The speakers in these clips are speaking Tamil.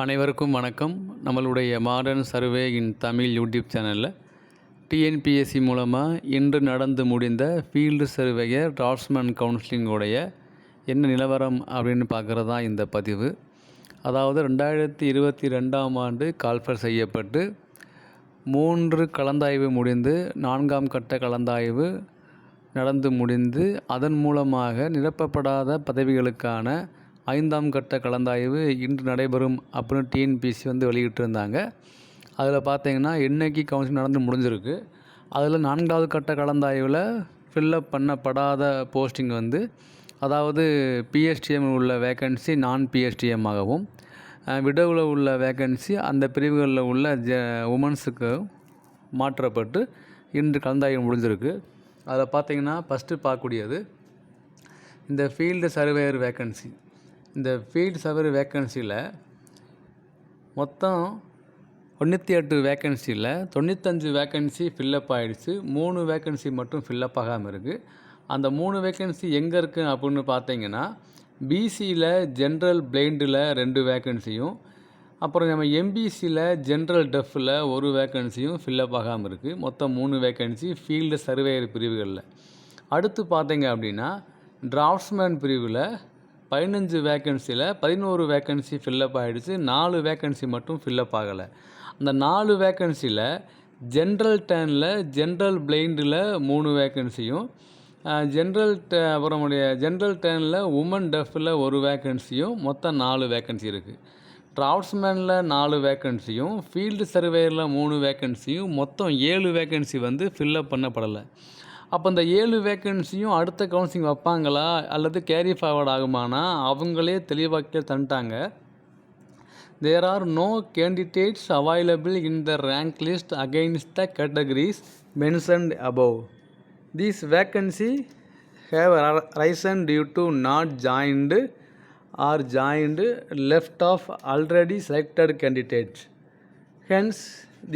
அனைவருக்கும் வணக்கம். நம்மளுடைய modern survey in Tamil YouTube சேனலில் டிஎன்பிஎஸ்சி மூலமாக இன்று நடந்து முடிந்த ஃபீல்டு சர்வேயர் டிராஃப்ட்ஸ்மேன் கவுன்சிலிங்கோடைய என்ன நிலவரம் அப்படின்னு பார்க்குறது தான் இந்த பதிவு. அதாவது ரெண்டாயிரத்தி இருபத்தி ரெண்டாம் ஆண்டு கால்ஃபர் செய்யப்பட்டு மூன்று கலந்தாய்வு முடிந்து நான்காம் கட்ட கலந்தாய்வு நடந்து முடிந்து அதன் மூலமாக நிரப்பப்படாத பதவிகளுக்கான ஐந்தாம் கட்ட கலந்தாய்வு இன்று நடைபெறும் அப்படின்னு டிஎன்பிசி வந்து வெளியிட்டிருந்தாங்க. அதில் பார்த்தீங்கன்னா இன்றைக்கி கவுன்சிலிங் நடந்து முடிஞ்சிருக்கு அதில் நான்காவது கட்ட கலந்தாய்வில் ஃபில்லப் பண்ணப்படாத போஸ்டிங் வந்து அதாவது பிஎஸ்டிஎம் உள்ள வேக்கன்சி நான் பிஎஸ்டிஎம் ஆகவும் விடவில் உள்ள வேக்கன்சி அந்த பிரிவுகளில் உள்ள ஜ உமன்ஸுக்கு மாற்றப்பட்டு இன்று கலந்தாய்வு முடிஞ்சிருக்கு. அதில் பார்த்திங்கன்னா ஃபஸ்ட்டு பார்க்கக்கூடியது இந்த ஃபீல்டு சர்வேயர் வேக்கன்சி இந்த ஃபீல்டு சர்வர் வேக்கன்சியில் மொத்தம் தொண்ணூற்றி எட்டு வேக்கன்சியில் தொண்ணூத்தஞ்சு வேக்கன்சி ஃபில்லப் ஆகிடுச்சு மூணு வேக்கன்சி மட்டும் ஃபில்லப் ஆகாமல் இருக்குது அந்த மூணு வேக்கன்சி எங்கே இருக்குது அப்படின்னு பார்த்தீங்கன்னா பிசியில் ஜென்ரல் பிளைண்டில் ரெண்டு வேக்கன்சியும் அப்புறம் நம்ம எம்பிசியில் ஜென்ரல் டெஃப்பில் ஒரு வேக்கன்சியும் ஃபில்லப் ஆகாமல் இருக்குது மொத்தம் மூணு வேக்கன்சி ஃபீல்டு சர்வேயர் பிரிவுகளில். அடுத்து பார்த்தீங்க அப்படின்னா டிராஃப்ட்ஸ்மேன் பிரிவில் பதினஞ்சு வேக்கன்சியில் பதினோரு வேக்கன்சி ஃபில்லப் ஆகிடுச்சு நாலு வேக்கன்சி மட்டும் ஃபில்லப் ஆகலை. அந்த நாலு வேக்கன்சியில் ஜென்ரல் டேனில் ஜென்ரல் பிளைண்டில் மூணு வேக்கன்சியும் ஜென்ரல் டே அப்புறம் ஜென்ரல் டேனில் உமன் டெஃபில் ஒரு வேக்கன்சியும் மொத்தம் நாலு வேக்கன்சி இருக்குது டிராஃப்ட்ஸ்மேனில் நாலு வேக்கன்சியும் ஃபீல்டு சர்வேயரில் மூணு வேக்கன்சியும் மொத்தம் ஏழு வேக்கன்சி வந்து ஃபில்லப் பண்ணப்படலை. அப்போ இந்த ஏழு வேக்கன்சியும் அடுத்த கவுன்சிலிங் வைப்பாங்களா? அல்லது கேரி ஃபார்வர்ட் ஆகுமானா? அவங்களே தெளிவாக்க தந்துட்டாங்க. There are no candidates available in the rank list against the categories mentioned above these vacancy have risen due to not joined or joined left off already selected candidates hence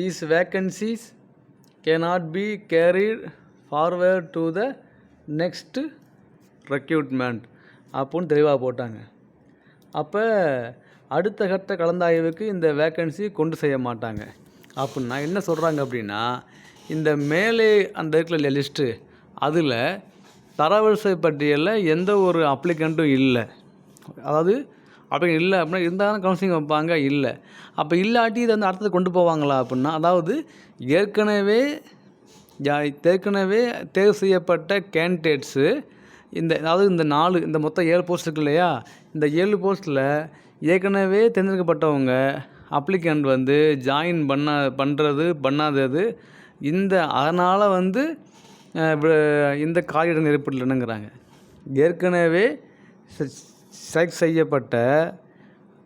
these vacancies cannot be carried forward to the next recruitment அப்புடின்னு தெளிவாக போட்டாங்க. அப்போ அடுத்த கட்ட கலந்தாய்வுக்கு இந்த வேக்கன்சி கொண்டு செய்ய மாட்டாங்க. அப்படின்னா என்ன சொல்கிறாங்க அப்படின்னா இந்த மேலே அந்த இருக்கிற லிஸ்ட்டு அதில் தரவரிசை பட்டியலில் எந்த ஒரு அப்ளிகண்ட்டும் இல்லை. அதாவது அப்படி இல்லை அப்படின்னா இருந்தாலும் கவுன்சிலிங் வைப்பாங்க இல்லை. அப்போ இல்லாட்டி இதை வந்து அடுத்தது கொண்டு போவாங்களா அப்படின்னா அதாவது ஏற்கனவே ஏற்கனவே தேர்வு செய்யப்பட்ட கேண்டிடேட்ஸு இந்த அதாவது இந்த நாலு இந்த மொத்தம் ஏழு போஸ்ட் இருக்கு இல்லையா? இந்த ஏழு போஸ்ட்டில் ஏற்கனவே தேர்ந்தெடுக்கப்பட்டவங்க அப்ளிகண்ட் வந்து ஜாயின் பண்ண பண்ணுறது பண்ணாதது இந்த அதனால் வந்து அஹ், இந்த காலியிடம் ஏற்படலைன்னுங்கிறாங்க ஏற்கனவே செலக்ட் செய்யப்பட்ட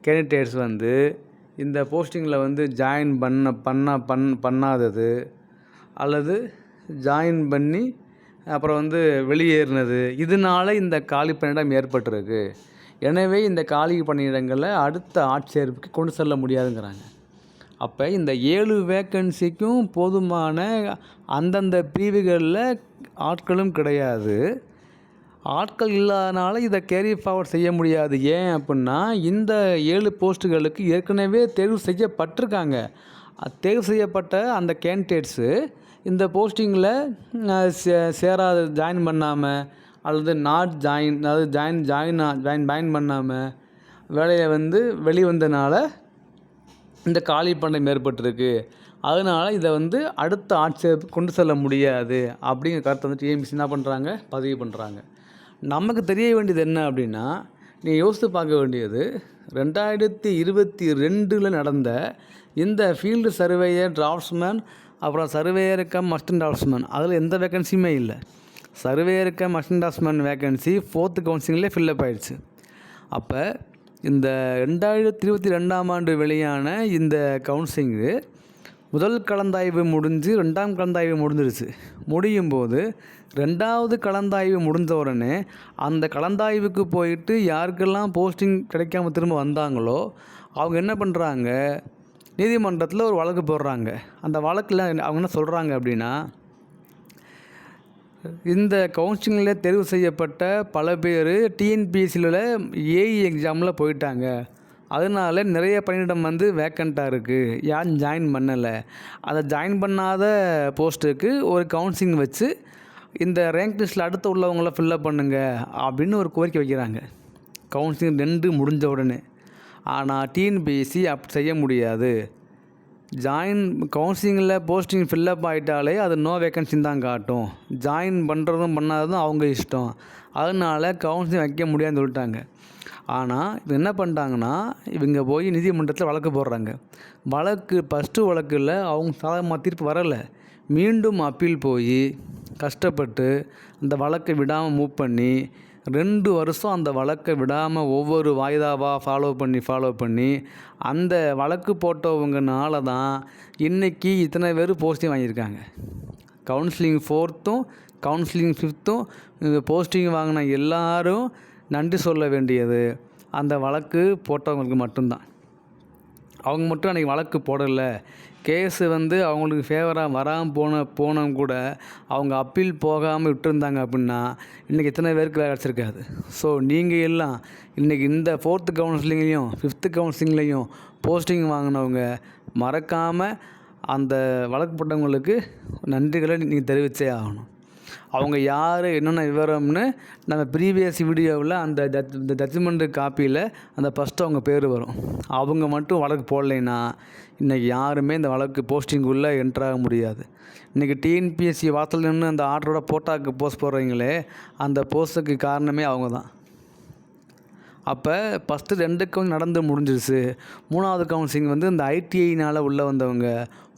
கேண்டிடேட்ஸ் வந்து இந்த போஸ்டிங்கில் வந்து ஜாயின் பண்ண பண்ண பண் பண்ணாதது அல்லது ஜாயின் பண்ணி அப்புறம் வந்து வெளியேறினது. இதனால இந்த காலி பணியிடம் ஏற்பட்டிருக்கு. எனவே இந்த காலி பணியிடங்களை அடுத்த ஆட்சேர்ப்புக்கு கொண்டு செல்ல முடியாதுங்கிறாங்க. அப்போ இந்த ஏழு வேக்கன்சிக்கும் போதுமான அந்தந்த பிரிவுகளில் ஆட்களும் கிடையாது. ஆட்கள் இல்லாதனால இதை கேரி ஃபார்வர்ட் செய்ய முடியாது. ஏன் அப்படின்னா இந்த ஏழு போஸ்ட்டுகளுக்கு ஏற்கனவே தேர்வு செய்யப்பட்டிருக்காங்க. தேர்வு செய்யப்பட்ட அந்த கேண்டிடேட்ஸு இந்த போஸ்டிங்கில் சே சேராத ஜாயின் பண்ணாமல் அல்லது நாட் ஜாயின் அதாவது ஜாயின் ஜாயின் ஜாயின் ஜாயின் பண்ணாமல் வேலையை வந்து வெளிவந்தனால இந்த காலி பண்டம் ஏற்பட்டிருக்கு. அதனால் இதை வந்து அடுத்த ஆட்சியருக்கு கொண்டு செல்ல முடியாது. அப்படிங்கிற கருத்தை வந்து டிஎம்சி என்ன பண்ணுறாங்க பதிவு பண்ணுறாங்க நமக்கு தெரிய வேண்டியது என்ன அப்படின்னா நீ யோசித்து பார்க்க வேண்டியது ரெண்டாயிரத்தி இருபத்தி ரெண்டில் நடந்த இந்த ஃபீல்டு சர்வேயர் டிராஃப்ட்ஸ்மேன் அப்புறம் சர்வேயர் கம் மஸ்டன் டிராஃப்ட்ஸ்மேன் அதில் எந்த வேக்கன்சியுமே இல்லை. Surveyor cum assistant draftsman vacancy fourth கவுன்சிலிங்லேயே fill up ஆயிடுச்சு. அப்போ இந்த ரெண்டாயிரத்தி இருபத்தி ரெண்டாம் ஆண்டு வெளியான இந்த கவுன்சிலிங்கு முதல் கலந்தாய்வு முடிஞ்சு ரெண்டாம் கலந்தாய்வு முடிஞ்சிருச்சு. முடியும் போது ரெண்டாவது கலந்தாய்வு முடிஞ்ச உடனே அந்த கலந்தாய்வுக்கு போயிட்டு யாருக்கெல்லாம் போஸ்டிங் கிடைக்காம திரும்ப வந்தாங்களோ அவங்க என்ன பண்ணுறாங்க நீதிமன்றத்தில் ஒரு வழக்கு போடுறாங்க. அந்த வழக்கில் அவங்க என்ன சொல்கிறாங்க அப்படின்னா இந்த கவுன்சிலிங்கில் தேர்வு செய்யப்பட்ட பல பேர் டிஎன்பிஎஸ்சியில் ஏஇ எக்ஸாமில் போயிட்டாங்க. அதனால நிறைய பணியிடம் வந்து வேக்கண்ட்டாக இருக்குது யாரும் ஜாயின் பண்ணலை. அதை ஜாயின் பண்ணாத போஸ்ட்டுக்கு ஒரு கவுன்சிலிங் வச்சு இந்த ரேங்க் லிஸ்ட்டில் அடுத்து உள்ளவங்கள ஃபில்லப் பண்ணுங்க அப்படின்னு ஒரு கோரிக்கை வைக்கிறாங்க. கவுன்சிலிங் ரெண்டு முடிஞ்ச உடனே. ஆனால் டிஎன்பிஎஸ்சி அப் செய்ய முடியாது. ஜாயின் கவுன்சிலிங்கில் போஸ்டிங் ஃபில்லப் ஆகிட்டாலே அது நோ வேக்கன்சின்னு தான் காட்டும். ஜாயின் பண்ணுறதும் பண்ணாததும் அவங்க இஷ்டம். அதனால கவுன்சிலிங் வைக்க முடியாதுன்னு சொல்லிட்டாங்க. ஆனால் இவங்க என்ன பண்ணிட்டாங்கன்னா இவங்க போய் நீதிமன்றத்தில் வழக்கு போடுறாங்க. வழக்கு ஃபஸ்ட்டு வழக்கில் அவங்க சாதகமாக தீர்ப்பு வரலை. மீண்டும் அப்பீல் போய் கஷ்டப்பட்டு அந்த வழக்கை விடாமல் மூவ் பண்ணி ரெண்டு வருஷம் அந்த வழக்கை விடாமல் ஒவ்வொரு வாய்தாவாக ஃபாலோ பண்ணி ஃபாலோ பண்ணி அந்த வழக்கு போட்டவங்கனால தான் இன்றைக்கி இத்தனை பேர் போஸ்டிங் வாங்கியிருக்காங்க. கவுன்சிலிங் ஃபோர்த்தும் கவுன்சிலிங் ஃபிஃப்த்தும் போஸ்டிங் வாங்கின எல்லாரும் நன்றி சொல்ல வேண்டியது. அந்த வழக்கு போட்டவங்களுக்கு மட்டும்தான். அவங்க மட்டும் அன்றைக்கி வழக்கு போடலை. கேஸு வந்து அவங்களுக்கு ஃபேவராக வராமல் போன போனவங்க கூட அவங்க அப்பீல் போகாமல் விட்டுருந்தாங்க அப்படின்னா இன்றைக்கி எத்தனை பேருக்கு வேலை கிடச்சிருக்காது. ஸோ நீங்கள் எல்லாம் இன்றைக்கி இந்த ஃபோர்த்து கவுன்சிலிங்லேயும் ஃபிஃப்த்து கவுன்சிலிங்லேயும் போஸ்டிங் வாங்கினவங்க மறக்காமல் அந்த வழக்கு போட்டவங்களுக்கு நன்றிகளை நீங்கள் தெரிவித்தே ஆகணும். அவங்க யார் என்னென்ன விவரம்னு நம்ம ப்ரீவியஸ் வீடியோவில் அந்த ஜட் இந்த ஜட்ஜ்மெண்ட் காப்பியில் அந்த ஃபஸ்ட்டு அவங்க பேர் வரும். அவங்க மட்டும் வழக்கு போடலைன்னா இன்றைக்கி யாருமே இந்த வழக்கு போஸ்டிங்குள்ளே என்ட்ராக முடியாது. இன்றைக்கி டிஎன்பிஎஸ்சி வாசல் நின்று அந்த ஆர்டரோட போட்டாக்கு போஸ்ட் போடுறீங்களே அந்த போஸ்ட்டுக்கு காரணமே அவங்க தான் அப்போ ஃபஸ்ட்டு ரெண்டு கவுன்சிலிங் நடந்து முடிஞ்சிருச்சு. மூணாவது கவுன்சிலிங் வந்து இந்த ஐடிஐனால் உள்ளே வந்தவங்க.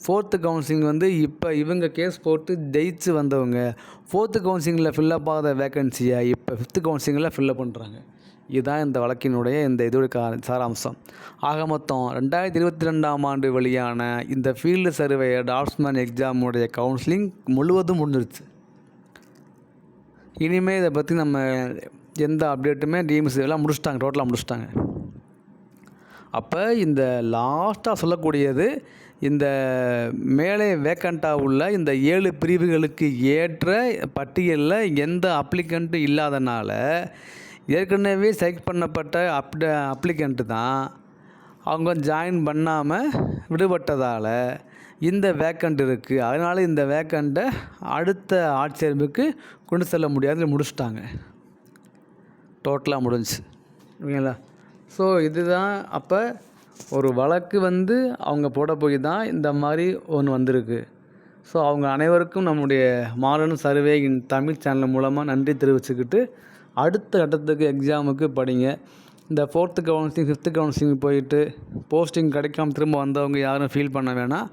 ஃபோர்த்து கவுன்சிலிங் வந்து இப்போ இவங்க கேஸ் போட்டு ஜெயிச்சு வந்தவங்க. ஃபோர்த்து கவுன்சிலிங்கில் ஃபில்லப் ஆகாத வேக்கன்சியை இப்போ ஃபிஃப்த்து கவுன்சிலிங்கில் ஃபில்லப் பண்ணுறாங்க இதுதான் இந்த வழக்கினுடைய இந்த இதோட கா சாராம்சம். ஆக மொத்தம் ரெண்டாயிரத்தி இருபத்தி ரெண்டாம் ஆண்டு வெளியான இந்த ஃபீல்டு சர்வேயர் டாட்ஸ்மேன் எக்ஸாமுடைய கவுன்சிலிங் முழுவதும் முடிஞ்சிருச்சு. இனிமேல் இதை பற்றி நம்ம எந்த அப்டேட்டுமே டிஎம்சி எல்லாம் முடிச்சிட்டாங்க டோட்டலாக முடிச்சிட்டாங்க. அப்போ இந்த லாஸ்ட்டாக சொல்லக்கூடியது இந்த மேலே வேக்கண்ட்டாக உள்ள இந்த ஏழு பிரிவுகளுக்கு ஏற்ற பட்டியலில் எந்த அப்ளிகண்ட்டும் இல்லாதனால ஏற்கனவே செலக்ட் பண்ணப்பட்ட அப்ட அப்ளிகண்ட்டு தான் அவங்க ஜாயின் பண்ணாமல் விடுபட்டதால் இந்த வேக்கண்ட் இருக்குது அதனால் இந்த வேக்கண்ட்டை அடுத்த ஆட்சேர்ப்புக்கு கொண்டு செல்ல முடியாதுன்னு முடிச்சிட்டாங்க. டோட்டலாக முடிஞ்சிச்சு. ஓகேங்களா? ஸோ இதுதான் அப்போ ஒரு வழக்கு வந்து அவங்க போட போய் தான் இந்த மாதிரி ஒன்று வந்திருக்கு. ஸோ அவங்க அனைவருக்கும் நம்முடைய modern survey in Tamil channel மூலமாக நன்றி தெரிவிச்சுக்கிட்டு அடுத்த கட்டத்துக்கு எக்ஸாமுக்கு படிங்க. இந்த ஃபோர்த்து கவுன்சிலிங் ஃபிஃப்த்து கவுன்சிலிங் போயிட்டு போஸ்டிங் கிடைக்காம திரும்ப வந்தவங்க யாரும் ஃபீல் பண்ண வேணாம்.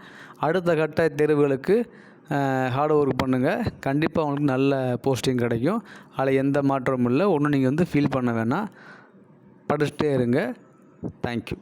அடுத்த கட்ட தேர்வுகளுக்கு ஹார்ட் ஒர்க் பண்ணுங்கள் கண்டிப்பாக உங்களுக்கு நல்ல போஸ்டிங் கிடைக்கும். அதில் எந்த மாற்றமும் இல்லை. ஒன்றும் நீங்கள் வந்து ஃபீல் பண்ண வேணாம். படிச்சுட்டே இருங்க. தேங்க்யூ